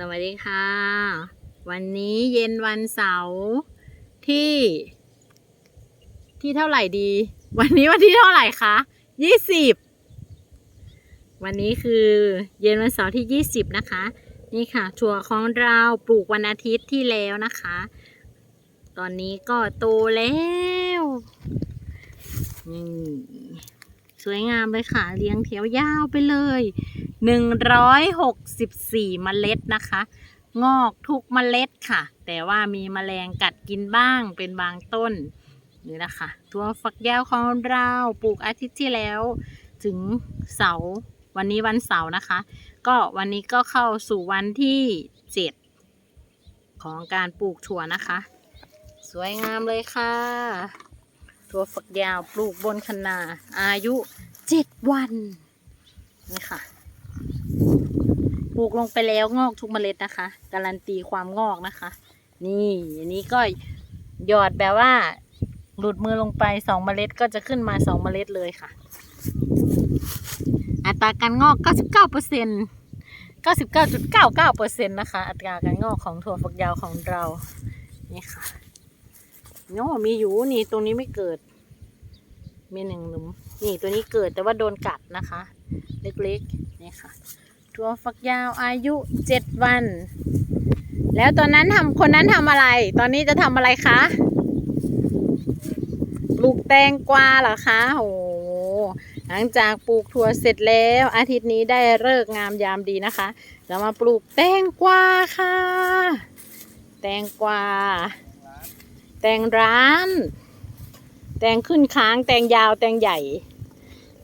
สวัสดีค่ะ วันนี้เย็นวันเสาร์ที่ ที่เท่าไหร่ดี วันนี้วันที่เท่าไหร่คะยี่สิบวันนี้คือเย็นวันเสาร์ที่ยี่สิบนะคะ นี่ค่ะถั่วของเราปลูกวันอาทิตย์ที่แล้วนะคะ ตอนนี้ก็โตแล้วนี่สวยงามเลยค่ะเรียงแถวยาวไปเลย หนึ่งร้อยหกสิบสี่เมล็ดนะคะ งอกทุกเมล็ดค่ะ แต่ว่ามีแมลงกัดกินบ้างเป็นบางต้นนี่นะคะตัวฝักยาวของเราปลูกอาทิตย์ที่แล้ว ถึงเสาร์วันนี้วันเสาร์นะคะ ก็วันนี้ก็เข้าสู่วันที่เจ็ดของการปลูกถั่วนะคะ สวยงามเลยค่ะ ถั่วฝักยาวปลูกบนคะนาอายุเจ็ดวันนี่ค่ะ ปลูกลงไปแล้วงอกทุกเมล็ดนะคะ การันตีความงอกนะคะ นี่อันนี้ก็หยอดแบบว่า หลุดมือลงไปสองเมล็ดก็จะขึ้นมาสองเมล็ดเลยค่ะ อัตราการงอก 99เปอร์เซ็นต์99.99เปอร์เซ็นต์นะคะ อัตราการงอกของถั่วฝักยาวของเรานี่ค่ะโน้มีอยู่นี่ตรงนี้ไม่เกิด มีหนึ่งหลุมนี่ตัวนี้เกิดแต่ว่าโดนกัดนะคะ เล็กๆนี่ค่ะ ถั่วฝักยาวอายุเจ็ดวัน แล้วตอนนั้นทำคนนั้นทำอะไร ตอนนี้จะทำอะไรคะปลูกแตงกวาเหรอคะโอ้โหหลังจากปลูกถั่วเสร็จแล้ว อาทิตย์นี้ได้เลิกงามยามดีนะคะจะมาปลูกแตงกวาค่ะ แตงกวา แตงร้าน แตงขึ้นค้าง แตงยาว แตงใหญ่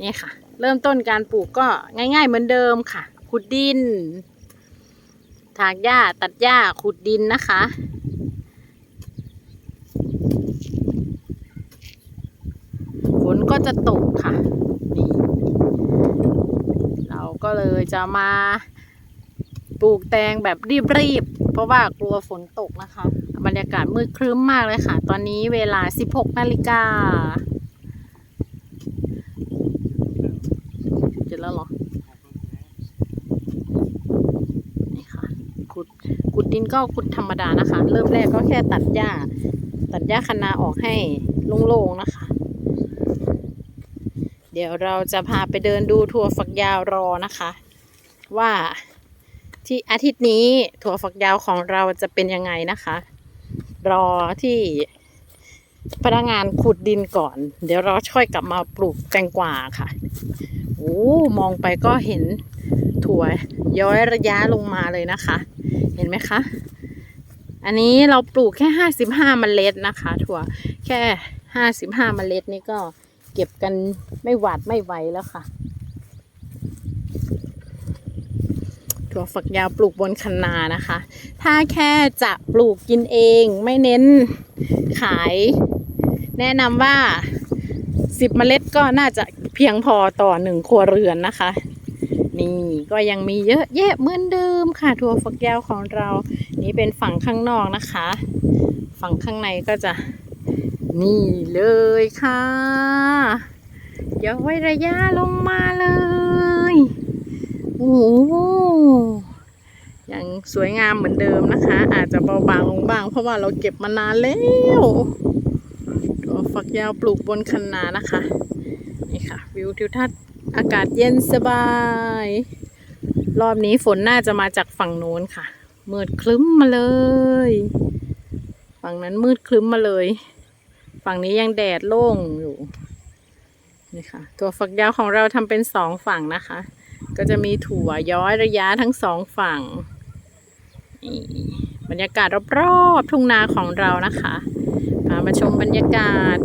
นี่ค่ะ เริ่มต้นการปลูกก็ง่าย ๆ เหมือนเดิมค่ะ ขุดดิน ถากหญ้าตัดหญ้าขุดดินนะคะ ฝนก็จะตกค่ะ นี่ เราก็เลยจะมาปลูกแตงแบบรีบๆ เพราะว่ากลัวฝนตกนะคะ บรรยากาศมืดครึ้มมากเลยค่ะ ตอนนี้เวลา 16นาฬิกาเสร็จแล้วหรอ นี่ค่ะ ขุดขุดดินก็ขุดธรรมดานะคะ เริ่มแรกก็แค่ตัดหญ้า ตัดหญ้าคะนาออกให้โล่งๆนะคะ เดี๋ยวเราจะพาไปเดินดูถั่วฝักยาวรอนะคะ ว่าที่อาทิตย์นี้ถั่วฝักยาวของเราจะเป็นยังไงนะคะ รอที่พนักงานขุดดินก่อน เดี๋ยวเราค่อยกลับมาปลูกแตงกวาค่ะโอ้มองไปก็เห็นถั่วย้อยระยะลงมาเลยนะคะ เห็นไหมคะ อันนี้เราปลูกแค่ห้าสิบห้าเมล็ดนะคะ ถั่วแค่ห้าสิบห้าเมล็ดนี่ก็เก็บกันไม่หวาดไม่ไหวแล้วค่ะ ถั่วฝักยาวปลูกบนคันนานะคะ ถ้าแค่จะปลูกกินเองไม่เน้นขาย แนะนำว่าสิบเมล็ดก็น่าจะเพียงพอต่อหนึ่งครัวเรือนนะคะ นี่ก็ยังมีเยอะแยะเหมือนเดิมค่ะถั่วฝักยาวของเรา นี่เป็นฝั่งข้างนอกนะคะ ฝั่งข้างในก็จะนี่เลยค่ะย้อยระยะลงมาเลย โอ้ยังสวยงามเหมือนเดิมนะคะ อาจจะเบาบางลงบ้าง เพราะว่าเราเก็บมานานแล้วตัวฝักยาวปลูกบนคันนานะคะ นี่ค่ะ วิวทิวทัศน์ อากาศเย็นสบาย รอบนี้ฝนน่าจะมาจากฝั่งโน้นค่ะมืดคลึ้มมาเลย ฝั่งนั้นมืดคลึ้มมาเลย ฝั่งนี้ยังแดดโล่งอยู่นี่ค่ะ ตัวฝักยาวของเราทำเป็นสองฝั่งนะคะ ก็จะมีถั่วย้อยระยะทั้งสองฝั่งนี่บรรยากาศรอบๆทุ่งนาของเรานะคะพามาชมบรรยากาศ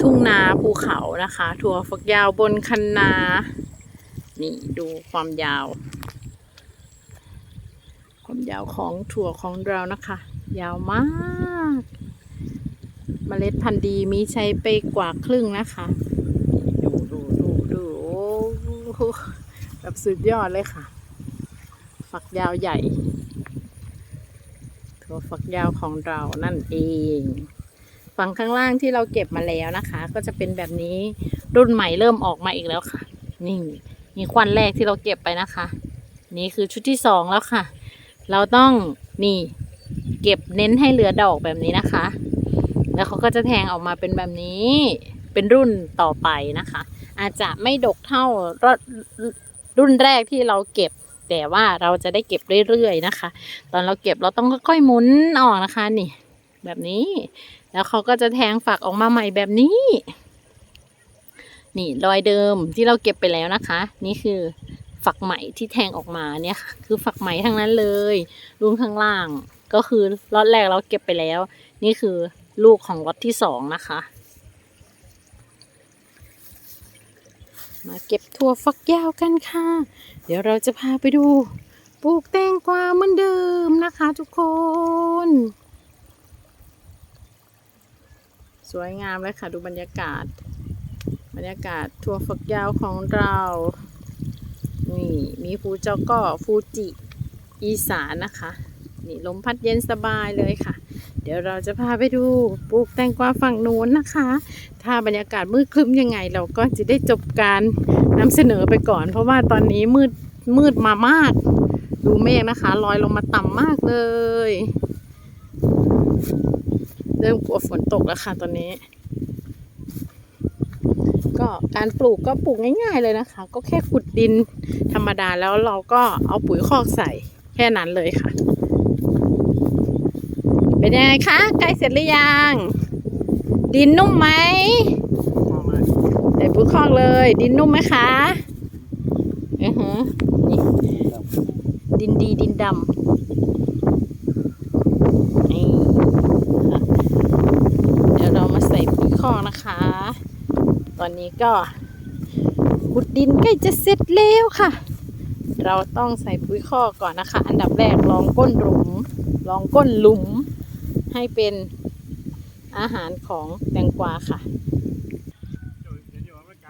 ทุ่งนาภูเขานะคะ ถั่วฝักยาวบนคันนา นี่ดูความยาว ความยาวของถั่วของเรานะคะ ยาวมากเมล็ดพันธุ์ดีมีใช้ไปกว่าครึ่งนะคะ ดูดูดูดูแบบสุดยอดเลยค่ะ ฝักยาวใหญ่ ถั่วฝักยาวของเรานั่นเอง ฝั่งข้างล่างที่เราเก็บมาแล้วนะคะ ก็จะเป็นแบบนี้รุ่นใหม่เริ่มออกมาอีกแล้วค่ะ นี่นี่ควันแรกที่เราเก็บไปนะคะ นี่คือชุดที่สองแล้วค่ะ เราต้องนี่เก็บเน้นให้เหลือดอกแบบนี้นะคะ แล้วเขาก็จะแทงออกมาเป็นแบบนี้ เป็นรุ่นต่อไปนะคะ อาจจะไม่ดกเท่ารรุ่นแรกที่เราเก็บ แต่ว่าเราจะได้เก็บเรื่อยๆนะคะ ตอนเราเก็บเราต้องค่อยๆหมุนออกนะคะนี่ แบบนี้ แล้วเขาก็จะแทงฝักออกมาใหม่แบบนี้ นี่รอยเดิมที่เราเก็บไปแล้วนะคะ นี่คือฝักใหม่ที่แทงออกมาเนี่ยค่ะ คือฝักใหม่ทั้งนั้นเลยรูปข้างล่าง ก็คือล็อตแรกเราเก็บไปแล้ว นี่คือลูกของล็อตที่สองนะคะ มาเก็บถั่วฝักยาวกันค่ะ เดี๋ยวเราจะพาไปดูปลูกแตงกวาเหมือนเดิมนะคะทุกคน สวยงามเลยค่ะดูบรรยากาศ บรรยากาศถั่วฝักยาวของเรา นี่มีฟูเจ้าก็ฟูจิอีสานนะคะ นี่ลมพัดเย็นสบายเลยค่ะ เดี๋ยวเราจะพาไปดูปลูกแตงกวาฝั่งนู้นนะคะ ถ้าบรรยากาศมืดครึ้มยังไง เราก็จะได้จบการนำเสนอไปก่อน เพราะว่าตอนนี้มืดมืดมามาก ดูเมฆนะคะลอยลงมาต่ำมากเลย เริ่มกลัวฝนตกแล้วค่ะตอนนี้ ก็การปลูกก็ปลูกง่าย ๆเลยนะคะ ก็แค่ขุดดินธรรมดาแล้วเราก็เอาปุ๋ยคอกใส่แค่นั้นเลยค่ะ เป็นยังไงคะใกล้เสร็จหรือยัง ดินนุ่มไหมใส่ปุ๋ยคอกเลย ดินนุ่มไหมคะอือฮะนี่ดินดีดินดำนี่ค่ะเดี๋ยวเรามาใส่ปุ๋ยคอก นะคะ ตอนนี้ก็ขุดดินใกล้จะเสร็จแล้วค่ะ เราต้องใส่ปุ๋ยคอกก่อนนะคะ อันดับแรกลองก้นหลุม ลองก้นหลุม ให้เป็นอาหารของแตงกวาค่ะ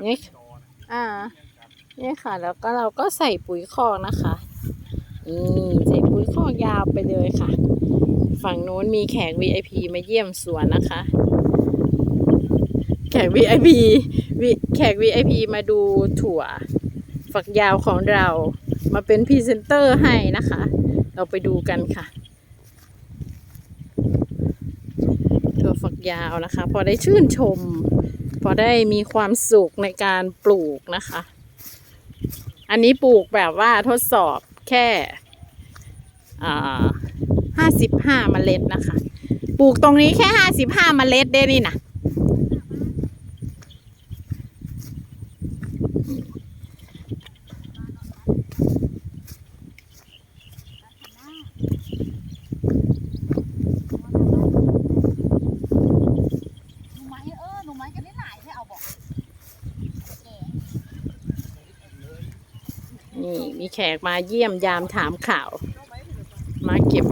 นี่อ่าเนี่ยค่ะ แล้วก็เราก็ใส่ปุ๋ยคอกนะคะนี่ใส่ปุ๋ยคอกยาวไปเลยค่ะ ฝั่งโน้นมีแขก VIP มาเยี่ยมสวนนะคะ แขก VIP วิแขก VIP มาดูถั่ว ฝักยาวของเรา มาเป็นพรีเซนเตอร์ให้นะคะ เราไปดูกันค่ะ ถั่วฝักยาวนะคะ พอได้ชื่นชม พอได้มีความสุขในการปลูกนะคะ อันนี้ปลูกแบบว่าทดสอบแค่ห้าสิบห้าเมล็ดนะคะ ปลูกตรงนี้แค่ห้าสิบห้าเมล็ดได้นี่นะ หนูไม้เออหนูไม้กันได้หลายให้เอาบอก นี่มี แขกมาเยี่ยมยามถามข่าว มาเก็บ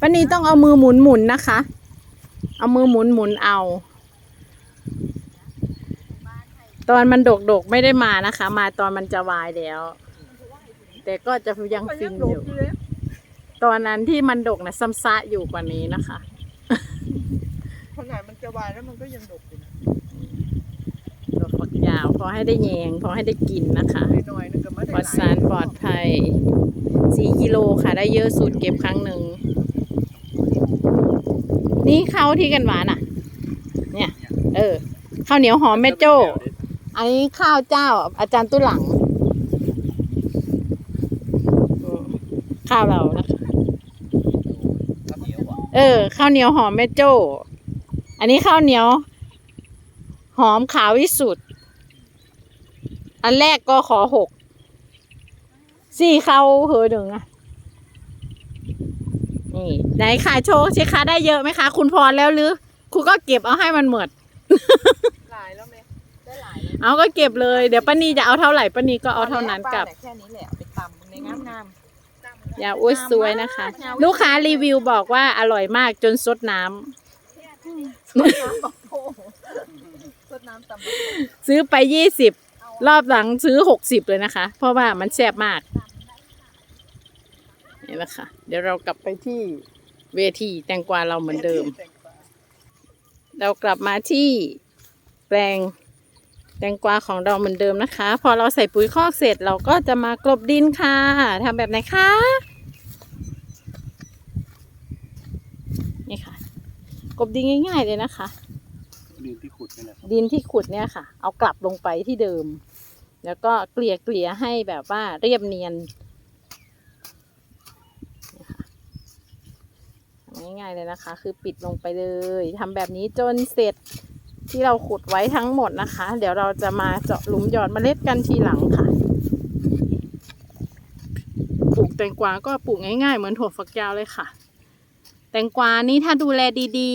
ป้านีต้องเอามือหมุนหมุนๆนะคะ เอามือหมุนหมุนๆเอา ตอนมันดกดกๆไม่ได้มานะคะ มาตอนมันจะวายแล้ว แต่ก็จะยังฟินอยู่ ตอนนั้นที่มันดกนะซ้ำซะอยู่กว่านี้นะคะขนาดมันจะวายแล้วมันก็ยังดกอยู่นะดอกฝักยาวพอให้ได้แยงพอให้ได้กินนะคะหน่อยๆนึงก็ไม่ไดสารปลอดภัยสี่กิโลค่ะ ได้เยอะสุดเก็บครั้งหนึ่ง นี่ข้าวที่กันหวานอะ เนี่ย เออ ข้าวเหนียวหอมแม่โจ้ อันนี้ข้าวเจ้า อาจารย์ตุ้หลัง ข้าวเรานะคะ เออ ข้าวเหนียวหอมแม่โจ้ อันนี้ข้าวเหนียว หอมขาววิสุทธ์อันแรกก็ขอหก สี่เข้าเหอหนึ่งอะนี่ไหนขายโชว์สิคะได้เยอะไหมคะ คุณพรแล้วหรือ คุณก็เก็บเอาให้มันหมด หลายแล้วไหมได้หลายเอาก็เก็บเลย เดี๋ยวป้านีจะเอาเท่าไหร่ป้านีก็เอาเท่านั้นกับ แค่นี้แหละเอาไปตำในงามงามยาอุ้ยสวยนะคะ ลูกค้ารีวิวบอกว่าอร่อยมากจนซดน้ำๆน้ำบอกโอ้สดน้ำตำซื้อไปยี่สิบรอบหลังซื้อหกสิบเลยนะคะ เพราะว่ามันแซ่บมาก นี่แหละค่ะ เดี๋ยวเรากลับไปที่เวทีแตงกวาเราเหมือนเดิม เรากลับมาที่แปลงแตงกวาของเราเหมือนเดิมนะคะ พอเราใส่ปุ๋ยคอกเสร็จเราก็จะมากลบดินค่ะทำแบบไหนคะนี่ค่ะกลบดินง่าย ๆ เลยนะคะ ดินที่ขุดนี่แหละครับดินที่ขุดเนี่ยค่ะ เอากลับลงไปที่เดิม แล้วก็เกลี่ยเกลี่ยให้แบบว่าเรียบเนียนนี่ค่ะทำ ง่ายๆเลยนะคะ คือปิดลงไปเลยทำแบบนี้จนเสร็จที่เราขุดไว้ทั้งหมดนะคะ เดี๋ยวเราจะมาเจาะหลุมหยอดเมล็ดกันทีหลังค่ะ ปลูกแตงกวาก็ปลูกง่ายๆ เหมือนถั่วฝักยาวเลยค่ะ แตงกวานี่ถ้าดูแลดี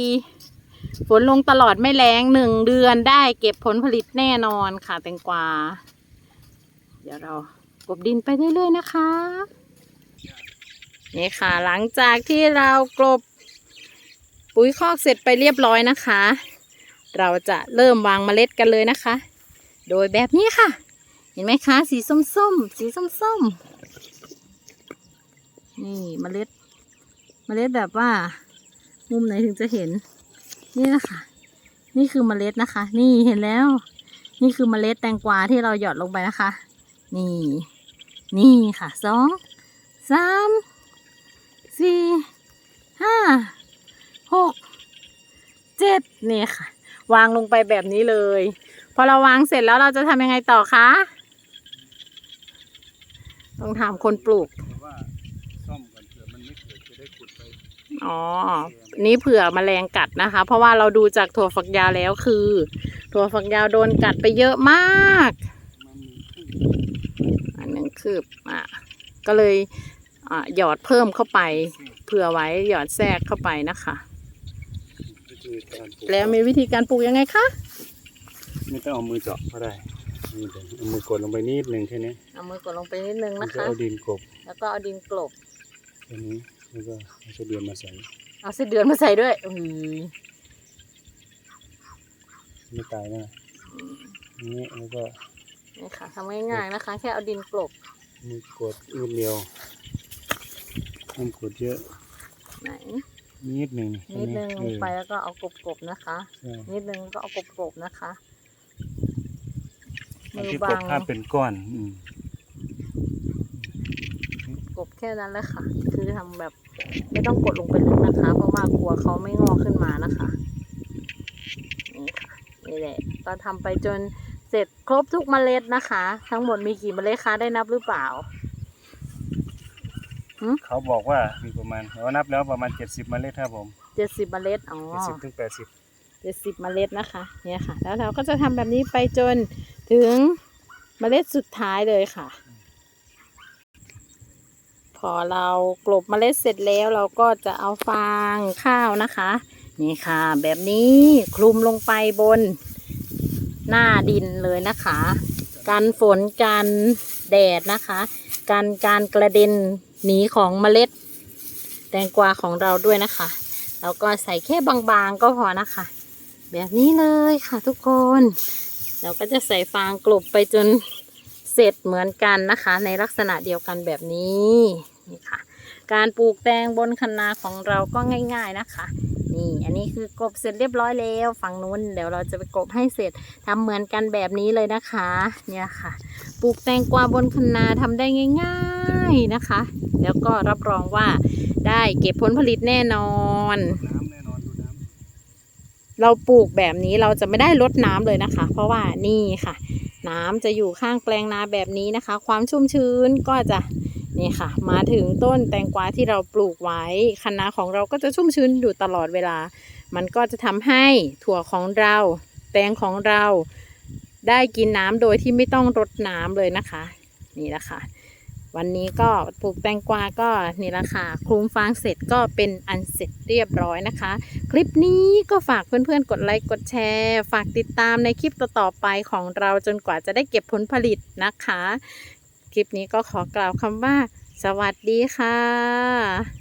ๆ ฝนลงตลอดไม่แรงหนึ่งเดือนได้เก็บผลผลิตแน่นอนค่ะ แตงกวา เดี๋ยวเรากบดินไปเรื่อยๆนะคะ นี่ค่ะ หลังจากที่เรากลบ ปุ๋ยคอกเสร็จไปเรียบร้อยนะคะ เราจะเริ่มวางเมล็ดกันเลยนะคะ โดยแบบนี้ค่ะ เห็นไหมคะ สีส้มๆสีส้มๆนี่เมล็ด เมล็ดแบบว่า มุมไหนถึงจะเห็น นี่นะคะ นี่คือเมล็ดนะคะ นี่เห็นแล้ว นี่คือเมล็ดแตงกวาที่เราหยอดลงไปนะคะ นี่ นี่ค่ะสองสามสี่ห้า หกเจ็ดนี่ค่ะ วางลงไปแบบนี้เลย พอเราวางเสร็จแล้วเราจะทำยังไงต่อคะต้องถามคนปลูกแต่ว่าซ่อมก่อนเผื่อมันไม่เกิดจะได้ขุดไปอ๋อ นี่เผื่อแมลงกัดนะคะ เพราะว่าเราดูจากถั่วฝักยาวแล้วคือ ถั่วฝักยาวโดนกัดไปเยอะมากมันมีขึ้นอันหนึ่งคืบอะก็เลยอะหยอดเพิ่มเข้าไป เผื่อไว้หยอดแทรกเข้าไปนะคะวิธีการปลูก แล้วมีวิธีการปลูกยังไงคะไม่ต้องเอามือเจาะก็ได้นี่เดี๋ยวเอามือกดลงไปนิดนึงแค่นี้เอามือกดลงไปนิดนึงมันนะก็คะ เอาดินกลบแล้วก็เอาดินกลบแค่นี้แล้วก็เอาเสเดือนมาใส่เอาเส้นเดือนมาใส่ด้วยอือไม่ตายนะอันนี้แล้วก็นี่ค่ะทำง่ายๆนะคะ แค่เอาดินกลบมือกดนิดเดียวห้ามกดเยอะไหน นิดหนึ่งนิดนึงลเองอไปแล้วก็เอากลบๆนะคะใช่นิดนึงก็เอากลบๆนะคะอันมือที่กบัดงภาพเป็นก้อนอืมกบแค่นั้นแหละค่ะ คือทำแบบไม่ต้องกดลงไปลึกนะคะ เพราะว่ากลัวเขาไม่งอกขึ้นมานะคะนี่ค่ะนี่แหละก็ทำไปจนเสร็จครบทุกเมล็ดนะคะ ทั้งหมดมีกี่เมล็ดคะได้นับหรือเปล่า เขาบอกว่ามีประมาณเรานับแล้วประมาณเจ็ดสิบเมล็ดครับผมเจ็ดสิบเมล็ดอ๋อ เจ็ดสิบถึงแปดสิบเจ็ดสิบเมล็ดนะคะเนี่ยค่ะ แล้วเราก็จะทำแบบนี้ไปจนถึงเมล็ดสุดท้ายเลยค่ะ พอเรากลบเมล็ดเสร็จแล้วเราก็จะเอาฟางข้าวนะคะ นี่ค่ะ แบบนี้คลุมลงไปบนหน้าดินเลยนะคะ กันฝนกันแดดนะคะ กันการกระเด็น หนีของเมล็ด แตงกวาของเราด้วยนะคะ แล้วก็ใส่แค่บางๆก็พอนะคะ แบบนี้เลยค่ะทุกคน เราก็จะใส่ฟางกลบไปจนเสร็จเหมือนกันนะคะ ในลักษณะเดียวกันแบบนี้นี่ค่ะ การปลูกแตงบนคันนาของเราก็ง่าย ๆนะคะ นี่ อันนี้คือกบเสร็จเรียบร้อยแล้วฝั่งนู้นเดี๋ยวเราจะไปกบให้เสร็จทำเหมือนกันแบบนี้เลยนะคะ เนี่ยค่ะ ปลูกแตงกวาบนคันนาทำได้ง่ายๆนะคะ แล้วก็รับรองว่าได้เก็บผลผลิตแน่นอนเราปลูกแบบนี้เราจะไม่ได้ลดน้ำเลยนะคะ เพราะว่านี่ค่ะ น้ำจะอยู่ข้างแปลงนาแบบนี้นะคะ ความชุ่มชื้นก็จะ นี่ค่ะ มาถึงต้นแตงกวาที่เราปลูกไว้คะน้าของเราก็จะชุ่มชื้นอยู่ตลอดเวลา มันก็จะทำให้ถั่วของเรา แตงของเราได้กินน้ำโดยที่ไม่ต้องรดน้ำเลยนะคะ นี่แหละค่ะ วันนี้ก็ปลูกแตงกวาก็นี่แหละค่ะคลุมฟางเสร็จก็เป็นอันเสร็จเรียบร้อยนะคะ คลิปนี้ก็ฝากเพื่อนๆ กดไลค์กดแชร์ ฝากติดตามในคลิปต่อๆไปของเราจนกว่าจะได้เก็บผลผลิตนะคะ คลิปนี้ก็ขอกล่าวคำว่า สวัสดีค่ะ